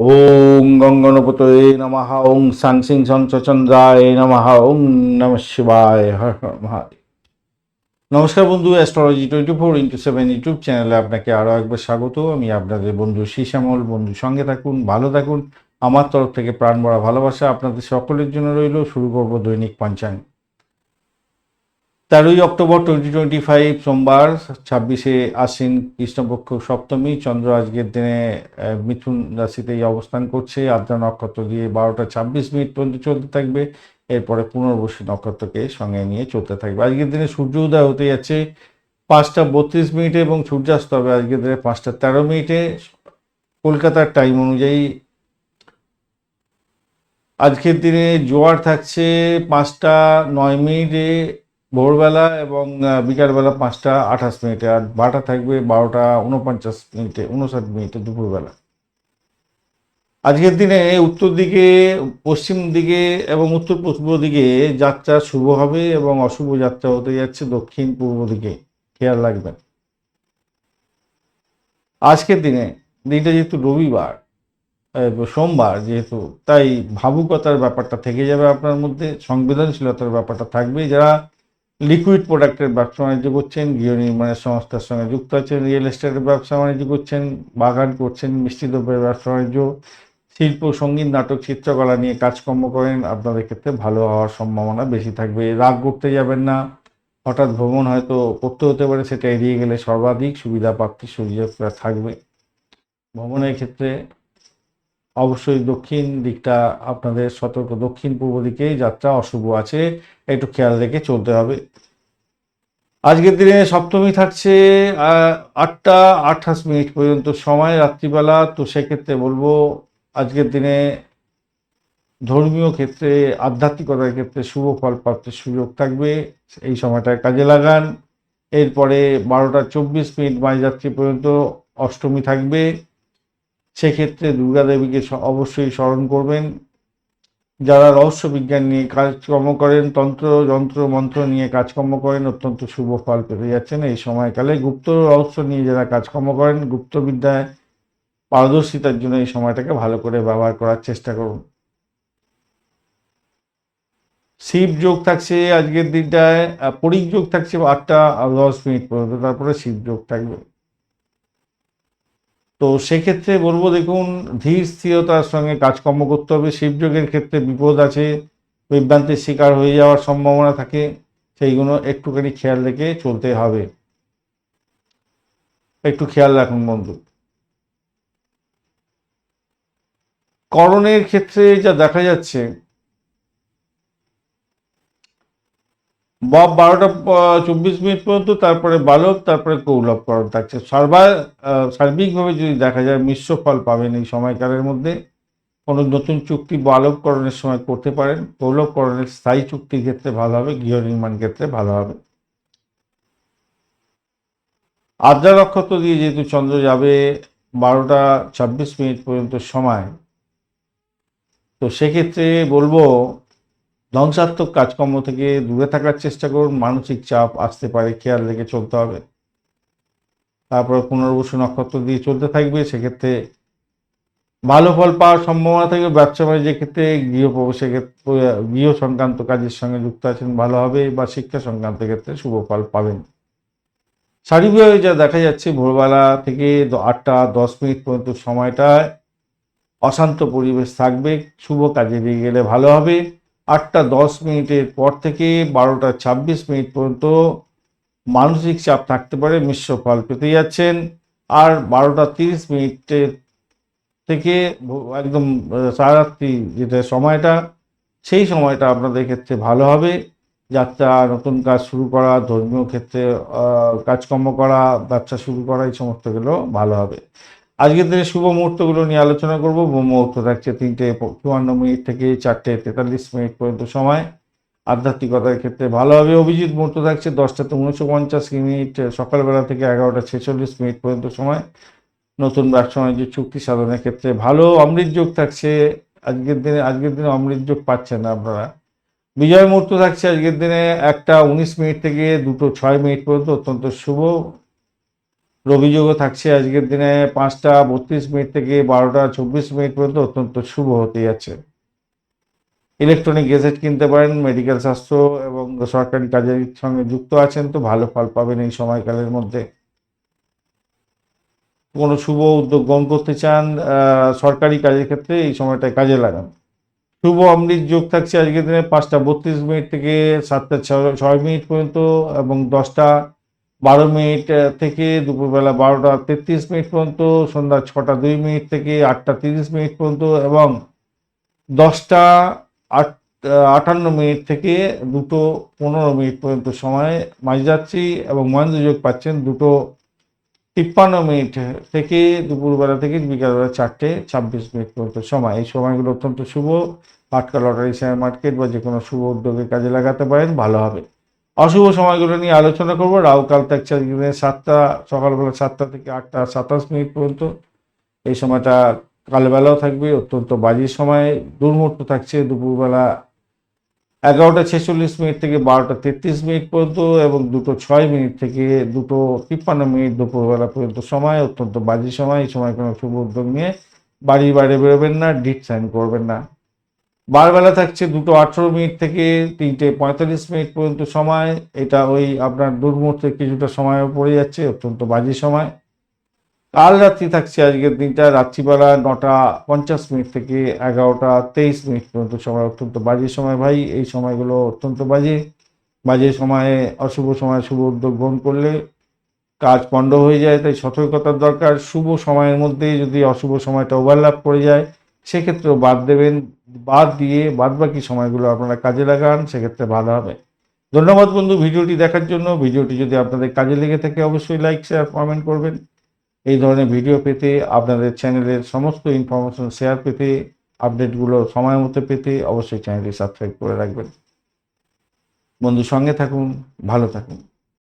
ওং গঙ্গনপতয়ে নমঃ ওং সাংসিং সঞ্চন্দ্রায় নমঃ ওং নম শিবায়, হর হর মহাদেব। নমস্কার বন্ধু astrology twenty four into seven YouTube চ্যানেলে আপনাকে আরও একবার স্বাগত। আমি আপনাদের বন্ধু শ্যামল বন্ধু, সঙ্গে থাকুন, ভালো থাকুন। আমার তরফ থেকে প্রাণ ভরা ভালোবাসা আপনাদের সকলের জন্য রইল। শুরু করব দৈনিক পঞ্চাঙ্গ। তেরোই অক্টোবর টোয়েন্টি টোয়েন্টি ফাইভ সোমবার ছাব্বিশে আশ্বিন কৃষ্ণপক্ষ সপ্তমী, চন্দ্র আজকের দিনে মিথুন রাশিতেই অবস্থান করছে। আদ্রা নক্ষত্র দিয়ে বারোটা ছাব্বিশ মিনিট পর্যন্ত চলতে থাকবে। এরপরে পুনর্বসী নক্ষত্রকে সঙ্গে নিয়ে চলতে থাকবে। আজকের দিনে সূর্য উদয় হতে যাচ্ছে পাঁচটা বত্রিশ মিনিটে এবং সূর্যাস্ত হবে আজকের দিনে পাঁচটা তেরো মিনিটে। কলকাতার টাইম অনুযায়ী আজকের দিনে জোয়ার থাকছে পাঁচটা নয় মিনিটে। ভোরবেলা এবং বিকালবেলা পাঁচটা আঠাশ মিনিটে আর বারোটা থাকবে বারোটা উনপঞ্চাশ মিনিটে উনষাট মিনিটে দুপুরবেলা। আজকের দিনে উত্তর দিকে, পশ্চিম দিকে এবং উত্তর পূর্ব দিকে যাত্রা শুভ হবে এবং অশুভ যাত্রা হতে যাচ্ছে দক্ষিণ পূর্ব দিকে। খেয়াল রাখবেন। আজকের দিনে, দিনটা যেহেতু রবিবার সোমবার যেহেতু, তাই ভাবুকতার ব্যাপারটা থেকে যাবে আপনার মধ্যে, সংবেদনশীলতার ব্যাপারটা থাকবে। যারা লিকুইড প্রোডাক্টের ব্যবসা বাণিজ্য করছেন, গৃহ নির্মাণের সংস্থার সঙ্গে যুক্ত আছেন, রিয়েল এস্টেটের ব্যবসা বাণিজ্য করছেন, বাগান করছেন, মিষ্টি দ্রব্যের ব্যবসা বাণিজ্য, শিল্প, সংগীত, নাটক, চিত্রকলা নিয়ে কাজকর্ম করেন। আপনাদের ক্ষেত্রে ভালো হওয়ার সম্ভাবনা বেশি থাকবে। রাগ করতে যাবেন না। হঠাৎ ভ্রমণ হয়তো করতে হতে পারে, সেটা এড়িয়ে গেলে সর্বাধিক সুবিধা প্রাপ্তির সুযোগ থাকবে। ভ্রমণের ক্ষেত্রে অবশ্যই দক্ষিণ দিকটা আপনাদের সতর্ক। দক্ষিণ পূর্ব দিকেই যাত্রা অশুভ আছে, একটু খেয়াল রেখে চলতে হবে। আজকের দিনে সপ্তমী থাকছে আটটা আঠাশ মিনিট পর্যন্ত সময় রাত্রিবেলা। তো সেক্ষেত্রে বলব, আজকের দিনে ধর্মীয় ক্ষেত্রে, আধ্যাত্মিকতার ক্ষেত্রে শুভ ফল প্রাপ্তির সুযোগ থাকবে। এই সময়টা কাজে লাগান। এরপরে বারোটা চব্বিশ মিনিট মাঝরাত্রি পর্যন্ত অষ্টমী থাকবে। সেক্ষেত্রে দুর্গা দেবীকে অবশ্যই স্মরণ করবেন। যারা রহস্য বিজ্ঞান নিয়ে কাজকর্ম করেন, তন্ত্র, যন্ত্র, মন্ত্র নিয়ে কাজকর্ম করেন, অত্যন্ত শুভ ফল পেতে যাচ্ছেন। এই সময়কালে গুপ্ত রহস্য নিয়ে যারা কাজকর্ম করেন গুপ্তবিদ্যায় পারদর্শিতার জন্য এই সময়টাকে ভালো করে ব্যবহার করার চেষ্টা করুন। শিব যোগ থাকছে আজকের দিনটায় পরিক যোগ থাকছে আটটা, দশ মিনিট পর্যন্ত, তারপরে শিব যোগ থাকবে। তো সেক্ষেত্রে বলব দেখুন, ধীর স্থিরতার সঙ্গে কাজকর্ম করতে হবে। শিবযোগের ক্ষেত্রে বিপদ আছে, বিভ্রান্তির শিকার হয়ে যাওয়ার সম্ভাবনা থাকে, সেইগুলো একটুখানি খেয়াল রেখে চলতে হবে। একটু খেয়াল রাখুন বন্ধু। করণের ক্ষেত্রে যা দেখা যাচ্ছে বা বারোটা চব্বিশ মিনিট পর্যন্ত, তারপরে বালক, তারপরে কৌলভকরণ থাকছে। সর্বা সার্বিকভাবে যদি দেখা যায়, মিশ্র ফল পাবেন এই সময়কালের মধ্যে। কোনো নতুন চুক্তি বালককরণের সময় করতে পারেন। কৌলভকরণের স্থায়ী চুক্তির ক্ষেত্রে ভালো হবে, গৃহ নির্মাণ ক্ষেত্রে ভালো হবে। আদ্রা নক্ষত্র দিয়ে যেহেতু চন্দ্র যাবে, বারোটা ছাব্বিশ মিনিট পর্যন্ত সময়। তো সেক্ষেত্রে বলব ধ্বংসাত্মক কাজকর্ম থেকে দূরে থাকার চেষ্টা করুন, মানসিক চাপ আসতে পারে, খেয়াল রেখে চলতে হবে। তারপর পুনর্বসু নক্ষত্র দিয়ে চলতে থাকবে, সেক্ষেত্রে ভালো ফল পাওয়ার সম্ভাবনা থাকবে। ব্যবসা বাণিজ্যের ক্ষেত্রে গৃহ প্রবেশের ক্ষেত্রে, গৃহ সংক্রান্ত কাজের সঙ্গে যুক্ত আছেন, ভালো হবে বা শিক্ষা সংক্রান্ত ক্ষেত্রে শুভ ফল পাবেন। শারীরিকভাবে যা দেখা যাচ্ছে, ভোরবেলা থেকে আটটা দশ মিনিট পর্যন্ত সময়টায় অশান্ত পরিবেশ থাকবে। শুভ কাজে দিয়ে গেলে ভালো হবে। আটটা দশ মিনিটের পর থেকে বারোটা ছাব্বিশ মিনিট পর্যন্ত মানসিক চাপ থাকতে পারে, মিশ্র ফল পেতে যাচ্ছেন। আর বারোটা তিরিশ মিনিটের থেকে একদম সারারাত্রি যেটা সময়টা, সেই সময়টা আপনাদের ক্ষেত্রে ভালো হবে। যাত্রা, নতুন কাজ শুরু করা, ধর্মীয় ক্ষেত্রে কাজকর্ম করা ব্যবসা শুরু করা, এই সমস্তগুলো ভালো হবে। আজকের দিনে শুভ মুহূর্তগুলো নিয়ে আলোচনা করব। মুহূর্ত থাকছে তিনটে চুয়ান্ন মিনিট থেকে চারটে তেতাল্লিশ মিনিট পর্যন্ত সময়। আধ্যাত্মিকতার ক্ষেত্রে ভালো হবে। অভিজিৎ, মুহূর্ত থাকছে দশটাতে উনিশশো পঞ্চাশ মিনিট। সকালবেলা থেকে এগারোটা ছেচল্লিশ মিনিট পর্যন্ত সময়। নতুন ব্যবসা বাণিজ্য চুক্তি সাধনের ক্ষেত্রে ভালো। অমৃত যোগ থাকছে। আজকের দিনে আজকের দিনে অমৃত যোগ পাচ্ছেন আপনারা। বিজয় মুহূর্ত থাকছে আজকের দিনে একটা উনিশ মিনিট থেকে দুটো ছয় মিনিট পর্যন্ত অত্যন্ত শুভ। রবিযোগও থাকছে। আজকের দিনে পাঁচটা বত্রিশ মিনিট থেকে বারোটা চব্বিশ মিনিট পর্যন্ত অত্যন্ত শুভ হতে যাচ্ছে ইলেকট্রনিক গেজেট কিনতে পারেন, মেডিকেল স্বাস্থ্য এবং সরকারি কাজের সঙ্গে যুক্ত আছেন তো ভালো ফল পাবেন এই সময়কালের মধ্যে। কোনো শুভ উদ্যোগ গ্রহণ করতে চান সরকারি কাজের ক্ষেত্রে এই সময়টায় কাজে লাগান। শুভ অমৃত যোগ থাকছে আজকের দিনে পাঁচটা বত্রিশ মিনিট থেকে সাতটা ছয় মিনিট পর্যন্ত এবং দশটা বারো মিনিট থেকে দুপুরবেলা বারোটা তেত্রিশ মিনিট পর্যন্ত, সন্ধ্যা ছটা দুই মিনিট থেকে আটটা তিরিশ মিনিট পর্যন্ত এবং দশটা আট আটান্ন মিনিট থেকে দুটো পনেরো মিনিট পর্যন্ত সময় মাঝযাত্রী এবং মহেন্দ্র যোগ পাচ্ছেন দুটো তিপ্পান্ন মিনিট থেকে দুপুরবেলা থেকে বিকালবেলা চারটে ছাব্বিশ মিনিট পর্যন্ত সময়। এই সময়গুলো অত্যন্ত শুভ। পাটকা লটারি, শেয়ার মার্কেট বা যে কোনো শুভ উদ্যোগে কাজে লাগাতে পারেন, ভালো হবে। অশুভ সময়গুলো নিয়ে আলোচনা করব। রাহুকাল থাকছে আজকে দিনে সাতটা, সকালবেলা সাতটা থেকে আটটা, সাতাশ মিনিট পর্যন্ত। এই সময়টা কালবেলাও থাকবে, অত্যন্ত বাজির সময়। দুর্মুহূর্ত থাকছে, দুপুরবেলা এগারোটা ছেচল্লিশ মিনিট থেকে বারোটা তেত্রিশ মিনিট পর্যন্ত এবং দুটো ছয় মিনিট থেকে দুটো তিপ্পান্ন মিনিট দুপুরবেলা পর্যন্ত সময়, অত্যন্ত বাজে সময়। এই সময় কোনো শুভ উদ্যোগ নিয়ে বাড়ি বাইরে বেরোবেন না, ডিট সাইন করবেন না। বারবেলা থাকছে দুটো আঠেরো মিনিট থেকে তিনটে পঁয়তাল্লিশ মিনিট পর্যন্ত সময়। এটা ওই আপনার দুর্মুহূর্তে কিছুটা সময়ও পড়ে যাচ্ছে, অত্যন্ত বাজে সময়। কাল রাত্রি থাকছে আজকের দিনটা, রাত্রিবেলা নটা পঞ্চাশ মিনিট থেকে এগারোটা তেইশ মিনিট পর্যন্ত সময়, অত্যন্ত বাজে সময় ভাই। এই সময়গুলো অত্যন্ত বাজে। বাজে সময়ে, অশুভ সময়ে শুভ উদ্যোগ গ্রহণ করলে কাজ পণ্ড হয়ে যায়, তাই সতর্কতার দরকার। শুভ সময়ের মধ্যে যদি অশুভ সময়টা ওভারল্যাপ করে যায়, সেক্ষেত্রেও বাদ দেবেন। বাদ দিয়ে বাদ বাকি সময়গুলো আপনারা কাজে লাগান, সেক্ষেত্রে ভালো হবে। ধন্যবাদ বন্ধু ভিডিওটি দেখার জন্য। ভিডিওটি যদি আপনাদের কাজে লেগে থাকে, অবশ্যই লাইক শেয়ার কমেন্ট করবেন। এই ধরনের ভিডিও পেতে, আপনাদের চ্যানেলের সমস্ত ইনফরমেশন শেয়ার পেতে আপডেটগুলো সময় মতো পেতে অবশ্যই চ্যানেলটি সাবস্ক্রাইব করে রাখবেন। বন্ধু সঙ্গে থাকুন, ভালো থাকুন।